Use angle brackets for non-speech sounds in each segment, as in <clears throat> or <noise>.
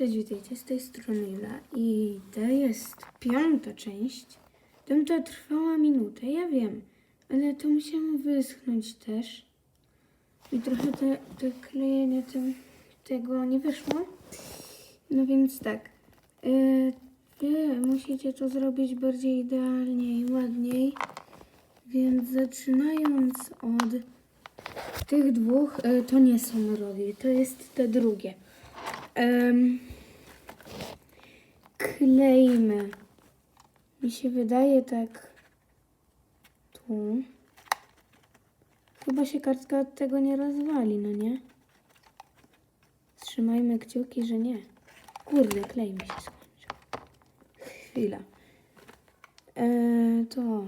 Cześć, witajcie, z tej strony Ila i to jest piąta część. Tamta trwała minutę, ja wiem, ale to musiało wyschnąć też. I trochę te, te klejenie tym, tego nie wyszło. No więc tak, yy, wy musicie to zrobić bardziej idealnie i ładniej. Więc zaczynając od tych dwóch, yy, to nie są rogi, to jest te drugie. Klejmy. Mi się wydaje tak tu. Chyba się kartka od tego nie rozwali, no nie? Trzymajmy kciuki, że nie. Kurde, klej mi się skończył. Chwila. E, to.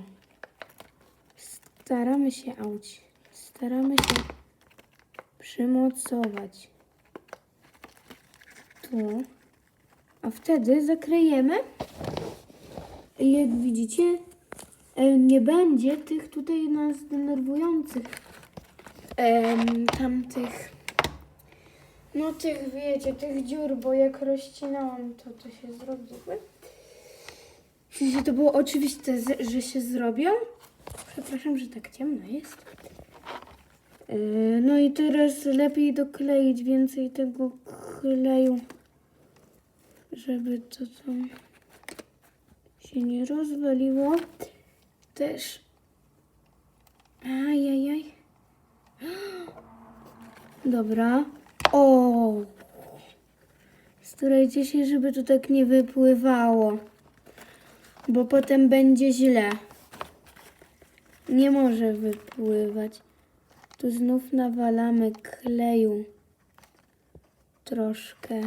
Staramy się, auć. Staramy się przymocować tu. A wtedy zakrejemy. I jak widzicie, e, nie będzie tych tutaj nas denerwujących tamtych, no tych wiecie, tych dziur, bo jak rozcinałam, to to się zrobiły. Sensie to było oczywiste, że się zrobią. Przepraszam, że tak ciemno jest. E, No i teraz lepiej dokleić więcej tego kleju, żeby to tam się nie rozwaliło. Też. Ajajaj. Dobra. O! Starajcie się, żeby to tak nie wypływało, bo potem będzie źle. Nie może wypływać. Tu znów nawalamy kleju troszkę.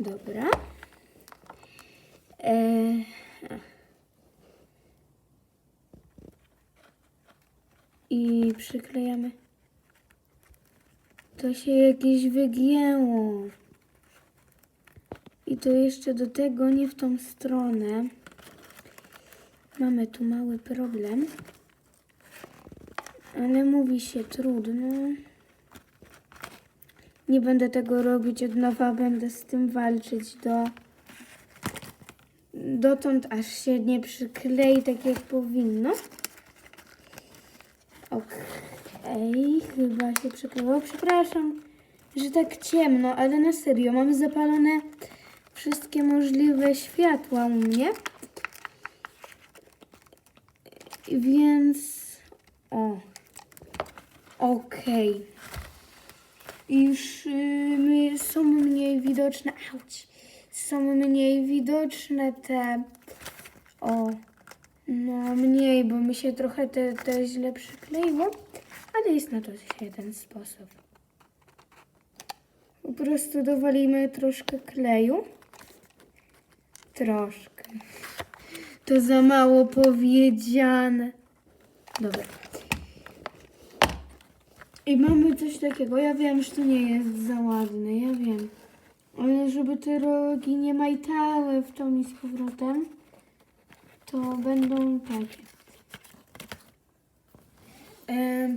Dobra. E... I przyklejamy. To się jakieś wygięło. I to jeszcze do tego nie w tą stronę. Mamy tu mały problem. Ale mówi się trudno. Nie będę tego robić od nowa, będę z tym walczyć do dotąd, aż się nie przyklei tak jak powinno. Okej, chyba się przykleiło. Przepraszam, że tak ciemno, ale na serio, mam zapalone wszystkie możliwe światła u mnie. Więc... O. Okej. I już y, my- są mniej widoczne... Auć! Są mniej widoczne te... O. No mniej, bo mi się trochę te, te źle przykleiło. Ale jest na to jeden sposób. Po prostu dowalimy troszkę kleju. Troszkę. To za mało powiedziane. Dobra. I mamy coś takiego. Ja wiem, że to nie jest za ładne, ja wiem. Ale żeby te rogi nie majtały w tą i z powrotem, to będą takie.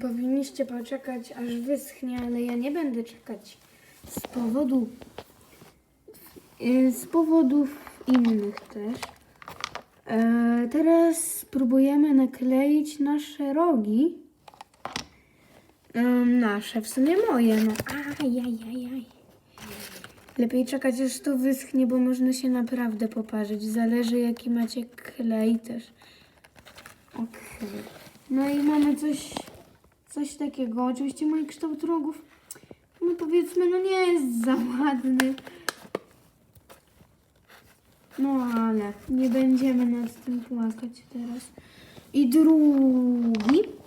Powinniście poczekać, aż wyschnie, ale ja nie będę czekać z powodu z powodów innych też. E, teraz spróbujemy nakleić nasze rogi. Em, nasze, w sumie moje. No. Ajajajaj. Lepiej czekać, aż to wyschnie, bo można się naprawdę poparzyć. Zależy, jaki macie klej też. Okej. No i mamy coś, coś takiego. Oczywiście mój kształt rogów, no powiedzmy, no nie jest za ładny. No ale nie będziemy nad tym płakać teraz. I drugi.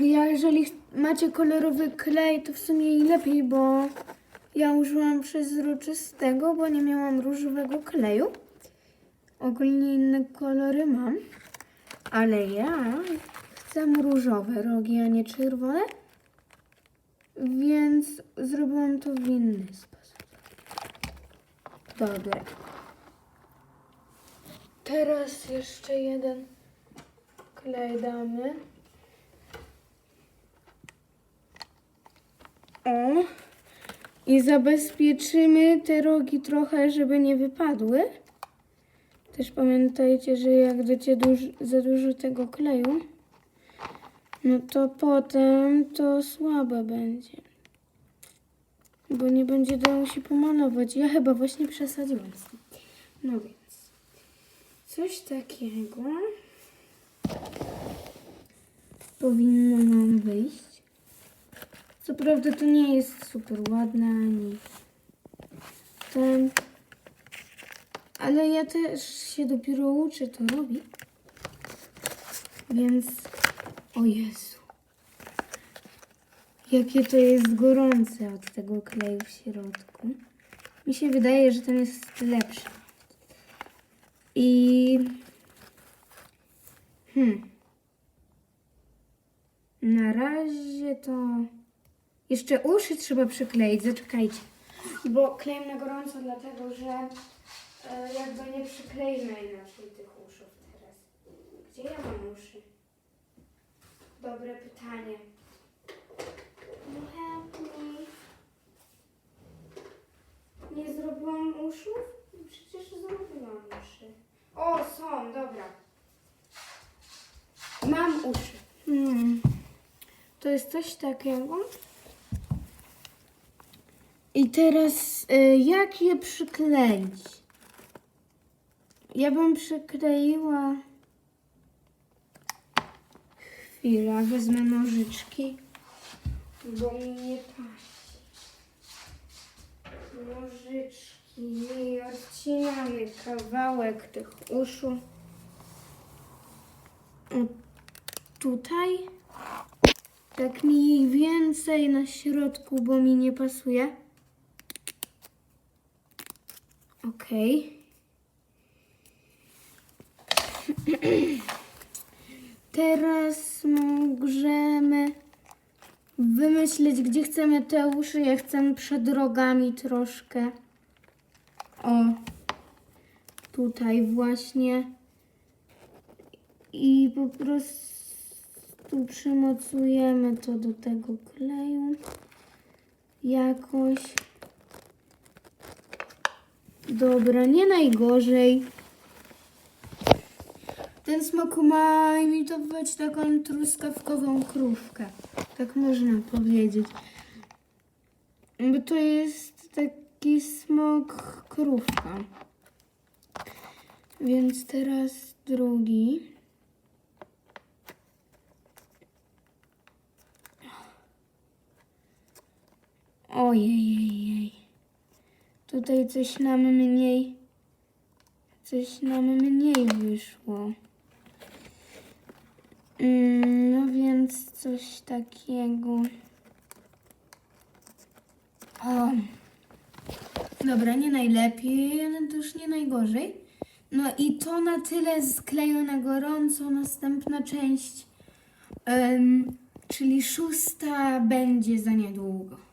Ja, jeżeli macie kolorowy klej, to w sumie i lepiej, bo ja użyłam przezroczystego, bo nie miałam różowego kleju. Ogólnie inne kolory mam, ale ja chcę różowe rogi, a nie czerwone. Więc zrobiłam to w inny sposób. Dobra. Teraz jeszcze jeden klej damy. O. I zabezpieczymy te rogi trochę, żeby nie wypadły. Też pamiętajcie, że jak dacie duż, za dużo tego kleju, no to potem to słabe będzie. Bo nie będzie dało się pomalować. Ja chyba właśnie przesadziłam z tym. No więc. Coś takiego powinno nam wyjść. Co prawda to nie jest super ładne ani ten. Ale ja też się dopiero uczę to robić. Więc o Jezu. Jakie to jest gorące od tego kleju w środku. Mi się wydaje, że ten jest lepszy. I hmm. Na razie to jeszcze uszy trzeba przykleić, zaczekajcie. Bo kleję na gorąco, dlatego że e, jakby nie przykleimy inaczej tych uszów teraz. Gdzie ja mam uszy? Dobre pytanie. No help me. Nie zrobiłam uszu? Przecież zrobiłam uszy. O, są, dobra. Mam uszy. Hmm. To jest coś takiego. I teraz y, jak je przykleić? Ja bym przykleiła. Chwila, wezmę nożyczki, bo mi nie pasi. Nożyczki i odcinamy kawałek tych uszu. O, tutaj. Tak mniej więcej na środku, bo mi nie pasuje. Okej. <clears throat> Teraz możemy wymyślić, gdzie chcemy te uszy. Ja chcę przed rogami troszkę. O, tutaj właśnie. I po prostu przymocujemy to do tego kleju. Jakoś. Dobra, nie najgorzej. Ten smok ma imitować taką truskawkową krówkę. Tak można powiedzieć. Bo to jest taki smok krówka. Więc teraz drugi. Ojej. Tutaj coś nam mniej. Coś nam mniej wyszło. Mm, No więc coś takiego. O. Dobra, nie najlepiej, ale też nie najgorzej. No i to na tyle skleję na gorąco. Następna część, em, czyli szósta, będzie za niedługo.